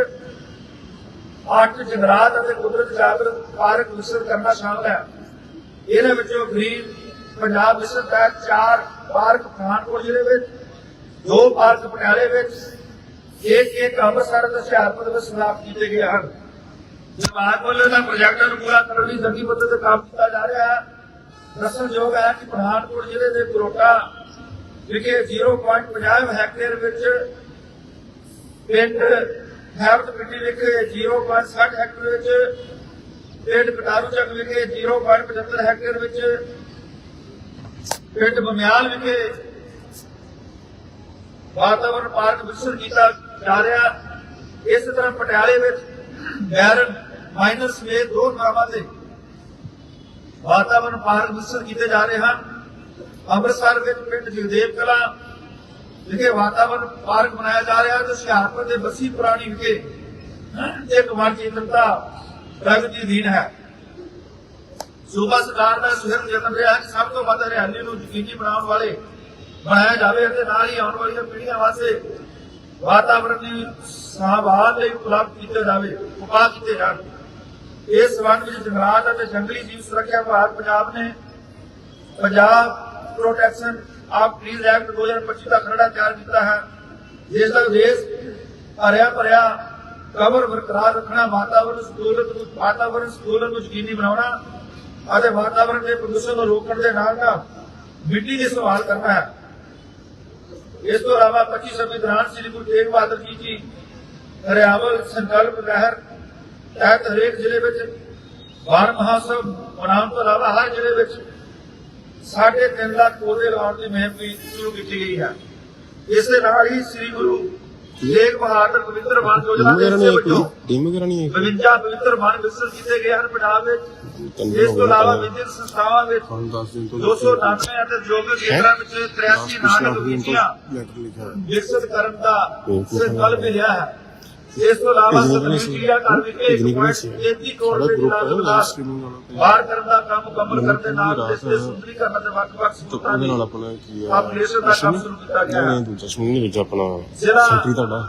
ਅੱਠ ਜੰਗਲਾਤ ਅਤੇ ਕੁਦਰਤ ਜਾਗਰਤ ਪਾਰਕ ਵਿਕਸਿਤ ਕਰਨਾ ਸ਼ਾਮਲ ਹੈ। ਇਹਨਾਂ ਵਿੱਚੋਂ ਗ੍ਰੀਨ ਪੰਜਾਬ ਮਿਸ਼ਨ ਤਹਿਤ ਚਾਰ ਪਾਰਕ ਪਠਾਨਕੋਟ ਜ਼ਿਲ੍ਹੇ ਵਿੱਚ ਦੋ ਪਾਰਕ ਪਟਿਆਲੇ ਵਿੱਚ ਇੱਕ ਇੱਕ ਅੰਮ੍ਰਿਤਸਰ ਅਤੇ ਹੁਸ਼ਿਆਰਪੁਰ ਵਿੱਚ ਸਥਾਪਿਤ ਕੀਤੇ ਗਏ ਹਨ। ਵਿਭਾਗ ਵੱਲੋਂ ਇਹਨਾਂ ਪ੍ਰੋਜੈਕਟਾਂ ਨੂੰ ਪੂਰਾ ਕਰਨ ਲਈ ਜੱਗੀ ਪੱਧਰ ਤੇ ਕੰਮ ਕੀਤਾ ਜਾ ਰਿਹਾ ਹੈ। ਦੱਸਣਯੋਗ ਹੈ ਕਿ ਪਠਾਨਕੋਟ ਜ਼ਿਲ੍ਹੇ ਦੇ ਕਰੋਟਾ ਵਿਖੇ 0.50 ਹੈਕਟੇਅਰ ਵਿੱਚ ਪਿੰਡ ਹੈਵਤ ਪਿੰਡੀ ਵਿਖੇ 0.60 ਹੈਕਟੇਅਰ ਵਿੱਚ, ਪਿੰਡ ਕਟਾਰੂ ਚੱਕ ਵਿਖੇ 0.75 ਹੈਕਟੇਅਰ ਵਿੱਚ, ਪਿੰਡ ਬਮਿਆਲ ਵਿਖੇ ਵਾਤਾਵਰਣ ਪਾਰਕ ਵਿਕਸਿਤ ਕੀਤਾ ਜਾ ਰਿਹਾ। ਇਸ ਤਰ੍ਹਾਂ ਪਟਿਆਲੇ ਵਿੱਚ ਬੈਰਨ ਮਾਈਨਰ ਸਮੇਤ ਦੋ ਥਾਵਾਂ ਤੇ ਵਾਤਾਵਰਣ ਪਾਰਕ ਵਿਕਸਿਤ ਕੀਤੇ ਜਾ ਰਹੇ ਹਨ। ਅੰਮ੍ਰਿਤਸਰ ਵਿੱਚ ਪਿੰਡ ਜਗਦੇਵ ਕਲਾ ਵਿਖੇ ਵਾਤਾਵਰਣ ਪਾਰਕ ਬਣਾਇਆ ਜਾ ਰਿਹਾ ਤੇ ਹੁਸ਼ਿਆਰਪੁਰ ਦੇ ਬੱਸੀ ਪੁਰਾਣੀ ਵਿਖੇ ਇੱਕ ਵਣ ਕੇਂਦਰਤਾ ਪ੍ਰਗਤੀ ਅਧੀਨ ਹੈ। ਸੂਬਾ ਸਰਕਾਰ ਦਾ ਸੁਹਿਰਦ ਯਤਨ ਰਿਹਾ ਕਿ ਸਭ ਤੋਂ ਵੱਧ ਹਰਿਆਲੀ ਨੂੰ ਯਕੀਨੀ ਬਣਾਉਣ ਵਾਲੇ ਬਣਾਇਆ ਜਾਵੇ ਅਤੇ ਨਾਲ ਹੀ ਆਉਣ ਵਾਲੀਆਂ ਪੀੜ੍ਹੀਆਂ ਵਾਸਤੇ ਵਾਤਾਵਰਣ ਦੀ ਸੰਭਾਲ ਲਈ ਉਪਲਬਧ ਕੀਤੇ ਜਾਵੇ, ਉਪਾਅ ਕੀਤੇ ਜਾਣ। ਇਸ ਸੰਬੰਧ ਵਿੱਚ ਜੰਗਲਾਤ ਅਤੇ ਜੰਗਲੀ ਜੀਵ ਸੁਰੱਖਿਆ ਵਿਭਾਗ ਪੰਜਾਬ ਨੇ Punjab protection of trees act 2025 ਦਾ ਖਰੜਾ ਤਿਆਰ ਕੀਤਾ ਹੈ, ਜਿਸ ਦਾ ਉਦੇਸ਼ ਹਰਿਆ ਭਰਿਆ ਕਵਰ ਬਰਕਰਾਰ ਰੱਖਣਾ ਵਾਤਾਵਰਣ ਸੰਤੁਲਨ ਨੂੰ ਵਾਤਾਵਰਣ ਸੰਤੁਲਨ ਨੂੰ ਯਕੀਨੀ ਬਣਾਉਣਾ ਅਤੇ ਵਾਤਾਵਰਣ ਦੇ ਪ੍ਰਦੂਸ਼ਣ ਨੂੰ ਰੋਕਣ ਦੇ ਨਾਲ ਨਾਲ ਮਿੱਟੀ ਦੀ ਸੰਭਾਲ ਕਰਨਾ ਹੈ। ਇਸ ਤੋਂ ਇਲਾਵਾ 25 ਸਦੀ ਸ੍ਰੀ ਗੁਰੂ ਤੇਗ ਬਹਾਦਰ ਜੀ ਦੀ ਹਰਿਆਵਲ ਸੰਕਲਪ ਲਹਿਰ ਤਹਿਤ ਹਰੇਕ ਜ਼ਿਲ੍ਹੇ ਵਿੱਚ ਵਾਰ ਮਹਾਸਵ ਮਨਾਉਣ ਤੋਂ ਇਲਾਵਾ ਹਰ ਜ਼ਿਲ੍ਹੇ ਵਿੱਚ ਸਾਢੇ ਤਿੰਨ ਲੱਖ ਪੌਦੇ ਲਗਾਉਣ ਦੀ ਮੁਹਿੰਮ ਵੀ ਸ਼ੁਰੂ ਕੀਤੀ ਗਈ ਹੈ। ਇਸ ਦੇ ਨਾਲ ਹੀ ਸ੍ਰੀ ਗੁਰੂ ਤੇਗ ਬਹਾਦਰ ਪਵਿੱਤਰ ਵਣ ਯੋਜਨਾ ਦੇ ਹਿੱਸੇ ਵਜੋਂ ਡਿਮ ਕਰਾਣੀ ਹੈ 52 ਪਵਿੱਤਰ ਵਣ ਵਿਕਸਿਤ ਕੀਤੇ ਗਏ ਹਨ ਪੰਜਾਬ ਵਿੱਚ। ਇਸ ਤੋਂ ਇਲਾਵਾ ਵਿਦਿਅਕ ਸੰਸਥਾਵਾਂ ਵਿੱਚ ਹੁਣ 10 ਦਿਨ ਤੋਂ 299 ਅਤੇ ਯੋਗ ਕੇਂਦਰਾਂ ਵਿੱਚ 83 ਨਾਟਕ ਵਿਧੀਆਂ ਲੈਟਰ ਲਿਖਿਆ। ਹੈ ਵਿਕਸਿਤ ਕਰਨ ਦਾ। ਸੰਕਲਪ ਲਿਆ ਹੈ। ਇਸ ਤੋਂ ਇਲਾਵਾ ਸਤਵੀਂ ਚੀੜਾ ਘਰ ਵਿਖੇ ਇਤਨੀ ਕੁ ਨਹੀਂ ਸੀ। 1.33 ਕਰੋੜ ਰੁਪਏ ਦੀ ਤੇ- ਬਾਹਰ ਕਰਨ ਦਾ ਕੰਮ ਮੁਕੰਮਲ ਕਰਨ ਦੇ ਨਾਲ ਇਸ ਦੇ। ਸੁੰਦਰੀਕਰਨ ਅਤੇ ਵੱਖ-ਵੱਖ ਤਾਂ ਸਹੂਲਤਾਂ ਉਹਦੇ ਨਾਲ ਦੀ ਆਪਣਾ ਕੀ ਹੈ ਪਾਪੂਲੇਸ਼ਨ ਦਾ ਕੰਮ ਸ਼ੁਰੂ ਕੀਤਾ ਗਿਆ ਨਹੀਂ ਹੈ ਨਹੀਂ ਦੂਜਾ ਸਮੂਹ ਵਿੱਚ ਆਪਣਾ ਜਿਹੜਾ- ਸੈਕਟਰੀ ਤੁਹਾਡਾ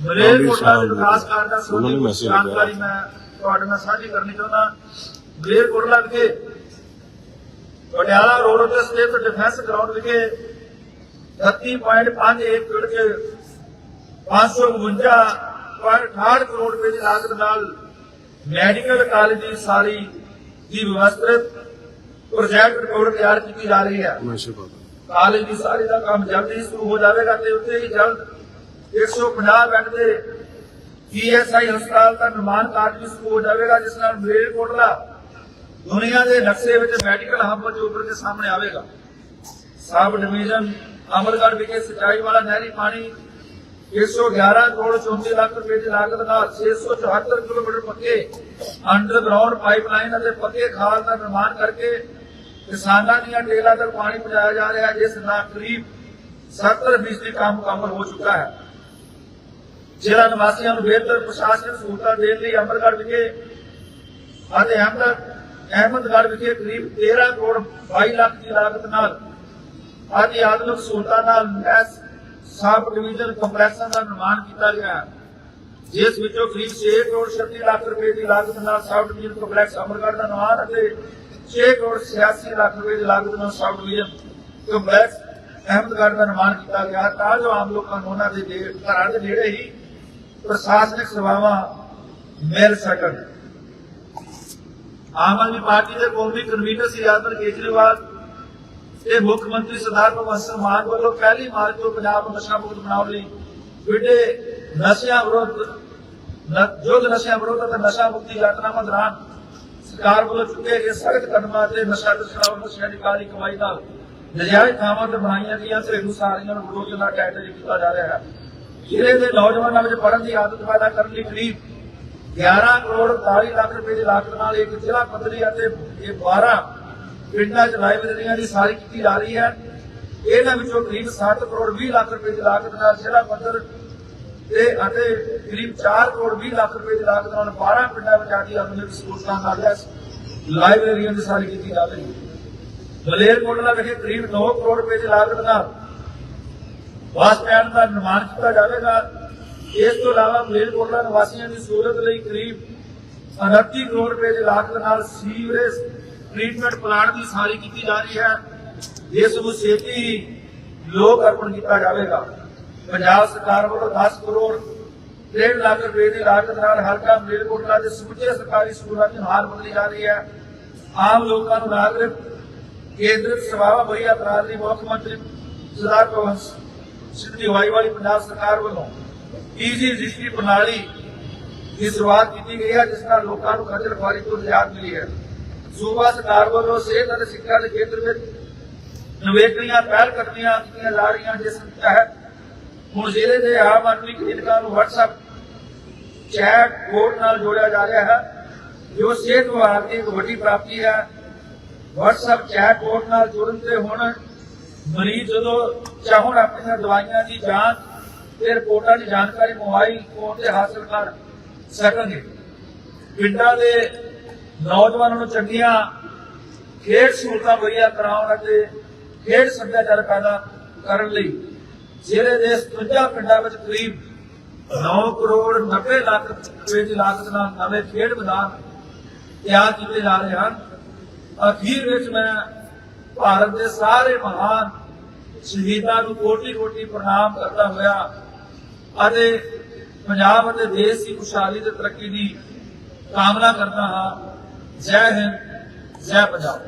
ਮਲੇਰਕੋਟਲਾ ਦੇ ਵਿਕਾਸ ਕਾਰਜ ਦਾ ਉਹਨਾਂ ਨੇ ਸੰਬੰਧੀ message ਜਾਣਕਾਰੀ। ਮੈਂ ਤੁਹਾਡੇ ਨਾਲ ਸਾਂਝੀ ਕਰਨੀ ਚਾਹੁੰਦਾ ਮਲੇਰਕੋਟਲਾ ਵਿਖੇ ਪਟਿਆਲਾ ਰੋਡ ਉੱਤੇ ਸਥਿਤ ਡਿਫੈਂਸ ਗਰਾਊਂਡ ਵਿਖੇ 30.5 ਏਕੜ ਚ 552.68 ਕਰੋੜ ਰੁਪਏ ਦੀ ਲਾਗਤ ਨਾਲ ਮੈਡੀਕਲ ਕਾਲਜ ਦੀ ਸਾਰੀ ਦੀ ਵਿਵਸਥਿਤ ਪ੍ਰੋਜੈਕਟ ਰਿਪੋਰਟ ਤਿਆਰ ਕੀਤੀ ਜਾ ਰਹੀ ਹੈ। ਕਾਲਜ ਦੀ ਸਾਰੀ ਦਾ ਕੰਮ ਜਲਦੀ ਹੀ ਸ਼ੁਰੂ ਹੋ ਜਾਵੇਗਾ ਤੇ ਉੱਥੇ ਹੀ ਜਲਦ 150 ਬੈੱਡ ਦੇ ਈਐਸਆਈ ਹਸਪਤਾਲ ਦਾ ਨਿਰਮਾਣ ਕਾਰਜ ਵੀ ਸ਼ੁਰੂ ਹੋ ਜਾਵੇਗਾ ਜਿਸ ਨਾਲ ਮਲੇਰਕੋਟਲਾ ਦੁਨੀਆ ਦੇ ਨਕਸ਼ੇ ਵਿੱਚ ਮੈਡੀਕਲ ਹੱਬ ਵਜੋਂ ਉੱਭਰ ਕੇ ਸਾਹਮਣੇ ਆਵੇਗਾ। ਸਬ ਡਿਵੀਜ਼ਨ ਅਮਰਗੜ੍ਹ ਵਿਖੇ ਸਿੰਚਾਈ ਵਾਲਾ ਨਹਿਰੀ ਪਾਣੀ 111 ਕਰੋੜ 34 ਲੱਖ ਰੁਪਏ ਦੀ ਲਾਗਤ ਨਾਲ 674 ਕਿਲੋਮੀਟਰ ਪੱਕੇ ਅੰਡਰਗਰਾਉਂਡ ਪਾਈਪਲਾਈਨ ਅਤੇ ਪੱਕੇ ਖਾਲ ਦਾ ਨਿਰਮਾਣ ਕਰਕੇ ਕਿਸਾਨਾਂ ਦੀਆਂ ਟੇਲਾਂ ਤੱਕ ਪਾਣੀ ਪਹੁੰਚਾਇਆ ਜਾ ਰਿਹਾ ਹੈ, ਜਿਸ ਨਾਲ ਕਰੀਬ 70% ਕੰਮ ਮੁਕੰਮਲ ਹੋ ਚੁੱਕਾ ਹੈ। ਜ਼ਿਲ੍ਹਾ ਨਿਵਾਸੀਆਂ ਨੂੰ ਬਿਹਤਰ ਪ੍ਰਸ਼ਾਸਨਿਕ ਸਹੂਲਤਾਂ ਦੇਣ ਲਈ ਅਮਰਗੜ੍ਹ ਵਿਖੇ ਅਤੇ ਅਹਿਮਦਗੜ੍ਹ ਵਿਖੇ ਕਰੀਬ 13 ਕਰੋੜ 22 ਲੱਖ ਦੀ ਲਾਗਤ ਨਾਲ ਅਤੇ ਆਧੁਨਿਕ ਸਹੂਲਤਾਂ ਨਾਲ ਲੈਸ ਸਬ ਡਿਵੀਜ਼ਨ ਕੰਪਲੈਕਸਾਂ ਦਾ ਨਿਰਮਾਣ ਕੀਤਾ ਗਿਆ। ਜਿਸ ਵਿੱਚੋਂ ਫੀਸ 6 ਕਰੋੜ 36 ਲੱਖ ਰੁਪਏ ਦੀ ਲਾਗਤ ਨਾਲ ਸਬ ਡਿਵੀਜ਼ਨ ਕੰਪਲੈਕਸ ਅਮਰਗੜ੍ਹ ਦਾ ਨਿਰਮਾਣ ਅਤੇ 6 ਕਰੋੜ 86 ਲੱਖ ਰੁਪਏ ਦੀ ਲਾਗਤ ਨਾਲ ਸਬ ਡਿਵੀਜ਼ਨ ਕੰਪਲੈਕਸ ਅਹਿਮਦਗੜ੍ਹ ਦਾ ਨਿਰਮਾਣ ਕੀਤਾ ਗਿਆ। ਤਾਂ ਜੋ ਆਮ ਲੋਕਾਂ ਨੂੰ ਉਹਨਾਂ ਦੇ- ਘਰਾਂ ਦੇ ਨੇੜੇ ਹੀ ਪ੍ਰਸ਼ਾਸਨਿਕ ਸੇਵਾਵਾਂ ਮਿਲ ਸਕਣ। ਆਮ ਆਦਮੀ ਪਾਰਟੀ ਦੇ ਕੌਮੀ ਕਨਵੀਨਰ ਸ੍ਰੀ ਅਰਵਿੰਦ ਕੇਜਰੀਵਾਲ। ਤੇ ਮੁੱਖ ਮੰਤਰੀ ਸਰਦਾਰ ਭਗਵੰਤ ਸਿੰਘ ਮਾਨ ਵੱਲੋਂ ਪਹਿਲੀ ਮਾਰਚ ਤੋਂ ਪੰਜਾਬ ਨੂੰ ਨਸ਼ਾ ਮੁਕਤ ਬਣਾਉਣ ਲਈ ਵਿਡੇ ਨਸ਼ਿਆਂ ਵਿਰੁੱਧ, ਨ- ਨਸ਼ਿਆਂ ਵਿਰੁੱਧ ਅਤੇ ਨਸ਼ਾ ਮੁਕਤੀ ਯਾਤਰਾਵਾਂ ਦੌਰਾਨ ਸਰਕਾਰ ਵੱਲੋਂ ਚੁੱਕੇ ਗਏ ਸਖਤ ਕਦਮਾਂ ਤੇ ਨਸ਼ਾ ਤਸਕਰਾਂ ਵੱਲੋਂ ਨਸ਼ਿਆਂ ਕਮਾਈ ਨਾਲ ਨਜਾਇਜ਼ ਥਾਵਾਂ ਤੇ ਬਣਾਈਆਂ ਗਈਆਂ ਘਰੇਲੂ ਸਾਰੀਆਂ ਨੂੰ ਵਿਰੋਧ ਨਾਲ ਟੈਟਰ ਕੀਤਾ ਜਾ ਰਿਹਾ ਹੈ। ਜ਼ਿਲ੍ਹੇ ਦੇ ਨੌਜਵਾਨਾਂ ਵਿੱਚ ਪੜਨ ਦੀ ਆਦਤ ਪੈਦਾ ਕਰਨ ਲਈ ਕਰੀਬ 11 ਕਰੋੜ 40 ਲੱਖ ਰੁਪਏ ਦੀ ਲਾਗਤ ਨਾਲ ਇੱਕ ਜ਼ਿਲ੍ਹਾ ਪੱਧਰੀ ਅਤੇ ਇਹ 12 ਪਿੰਡਾਂ 'ਚ ਲਾਇਬ੍ਰੇਰੀਆਂ ਦੀ ਸਾਰੀ ਕੀਤੀ ਜਾ ਰਹੀ ਹੈ। ਇਹਨਾਂ ਵਿੱਚੋਂ ਕਰੀਬ 7 ਕਰੋੜ 20 ਲੱਖ ਰੁਪਏ ਦੀ ਲਾਗਤ ਨਾਲ ਜ਼ਿਲ੍ਹਾ ਪੱਧਰ ਤੇ ਅਤੇ ਕਰੀਬ 4 ਕਰੋੜ 20 ਲੱਖ ਰੁਪਏ ਦੀ ਲਾਗਤ ਨਾਲ 12 ਪਿੰਡਾਂ ਵਿੱਚ ਆਦੀ ਆਧੁਨਿਕ ਸਹੂਲਤਾਂ ਨਾਲ ਲਾਇਬ੍ਰੇਰੀਆਂ ਦੀ ਸਾਰੀ ਕੀਤੀ ਜਾ ਰਹੀ ਹੈ। ਮਲੇਰਕੋਟਲਾ ਵਿਖੇ ਕਰੀਬ 9 ਕਰੋੜ ਰੁਪਏ ਦੀ ਲਾਗਤ ਨਾਲ ਬੱਸ ਸਟੈਂਡ ਦਾ ਨਿਰਮਾਣ ਕੀਤਾ ਜਾਵੇਗਾ। ਇਸ ਤੋਂ ਇਲਾਵਾ ਮਲੇਰਕੋਟਲਾ ਨਿਵਾਸੀਆਂ ਦੀ ਸਹੂਲਤ ਲਈ ਕਰੀਬ 29 ਕਰੋੜ ਰੁਪਏ ਦੀ ਲਾਗਤ ਨਾਲ ਸੀਵਰੇਜ ਟ੍ਰੀਟਮੈਂਟ ਪਲਾਂਟ ਦੀ ਸਾਰੀ ਕੀਤੀ ਜਾ ਰਹੀ ਹੈ। ਜਿਸ ਨੂੰ ਛੇਤੀ ਹੀ ਲੋਕ ਅਰਪਣ ਕੀਤਾ ਜਾਵੇਗਾ। ਪੰਜਾਬ ਸਰਕਾਰ ਵੱਲੋਂ 10 ਕਰੋੜ 1.5 ਲੱਖ ਰੁਪਏ ਦੀ ਲਾਗਤ ਨਾਲ ਹਲਕਾ ਮਲੇਰਕੋਟਲਾ ਦੇ ਸਮੁੱਚੇ ਸਰਕਾਰੀ ਸਕੂਲਾਂ 'ਚ ਹਾਲ ਬਦਲੀ ਜਾ ਰਹੀ ਹੈ। ਆਮ ਲੋਕਾਂ ਨੂੰ ਨਾਗਰਿਕ ਕੇਂਦਰ ਸੇਵਾਵਾਂ ਮੁਹੱਈਆ ਕਰਾਉਣ ਲਈ ਮੁੱਖ ਮੰਤਰੀ ਸਰਦਾਰ ਭਗਵੰਤ ਸਿੰਘ ਦੀ ਅਗਵਾਈ ਵਾਲੀ ਪੰਜਾਬ ਸਰਕਾਰ ਵੱਲੋਂ ਈਜ਼ੀ ਰਜਿਸਟਰੀ ਪ੍ਰਣਾਲੀ ਦੀ ਸ਼ੁਰੂਆਤ ਕੀਤੀ ਗਈ ਹੈ, ਜਿਸ ਨਾਲ ਲੋਕਾਂ ਨੂੰ ਖੱਜਲ ਖੁਆਰੀ ਤੋਂ ਨਿਜਾਤ ਮਿਲੀ ਹੈ। ਸੂਬਾ ਸਰਕਾਰ ਵੱਲੋਂ ਸਿਹਤ ਅਤੇ ਸਿੱਖਿਆ ਦੇ ਖੇਤਰ ਵਿੱਚ ਨਵੇਕਲੀਆਂ ਪਹਿਲ ਕਦਮੀਆਂ ਕੀਤੀਆਂ ਜਾ ਰਹੀਆਂ ਜਿਸ ਤਹਿਤ ਹੁਣ ਜ਼ਿਲ੍ਹੇ ਦੇ ਆਮ ਆਦਮੀ ਕਲੀਨਿਕਾਂ ਨੂੰ WhatsApp ਚੈਟ ਬੋਰਡ ਨਾਲ ਜੋੜਿਆ ਜਾ ਰਿਹਾ ਹੈ, ਜੋ ਸਿਹਤ ਵਿਭਾਗ ਦੀ ਇੱਕ ਵੱਡੀ ਪ੍ਰਾਪਤੀ ਹੈ। WhatsApp ਚੈਟ ਬੋਰਡ ਨਾਲ ਜੁੜਨ ਤੇ ਹੁਣ ਮਰੀਜ਼ ਜਦੋਂ ਚਾਹਣ ਆਪਣੀਆਂ ਦਵਾਈਆਂ ਦੀ ਜਾਂਚ ਤੇ ਰਿਪੋਰਟਾਂ ਦੀ ਜਾਣਕਾਰੀ, ਮੋਬਾਈਲ ਫੋਨ ਤੇ ਹਾਸਲ ਕਰ ਸਕਣਗੇ। ਪਿੰਡਾਂ ਦੇ ਨੌਜਵਾਨਾਂ ਨੂੰ ਚੰਗੀਆਂ ਖੇਡ ਸਹੂਲਤਾਂ ਮੁਹੱਈਆ ਕਰਾਉਣ ਅਤੇ ਖੇਡ ਸੱਭਿਆਚਾਰ ਪੈਦਾ ਕਰਨ ਲਈ ਜ਼ਿਲ੍ਹੇ ਦੇ 57 ਪਿੰਡਾਂ ਵਿੱਚ ਕਰੀਬ 9 ਕਰੋੜ 90 ਲੱਖ ਰੁਪਏ ਦੀ ਲਾਗਤ ਨਾਲ ਨਵੇਂ ਖੇਡ ਮੈਦਾਨ ਤਿਆਰ ਕੀਤੇ ਜਾ ਰਹੇ ਹਨ। ਅਖੀਰ ਵਿੱਚ ਮੈਂ ਭਾਰਤ ਦੇ ਸਾਰੇ ਮਹਾਨ ਸ਼ਹੀਦਾਂ ਨੂੰ ਕੋਟੀ ਕੋਟੀ ਪ੍ਰਣਾਮ ਕਰਦਾ ਹੋਇਆ ਅਤੇ ਪੰਜਾਬ ਅਤੇ ਦੇਸ਼ ਦੀ ਖੁਸ਼ਹਾਲੀ ਤੇ ਤਰੱਕੀ ਦੀ ਕਾਮਨਾ ਕਰਦਾ ਹਾਂ। ਜੈ ਹਿੰਦ ਜੈ ਪੰਜਾਬ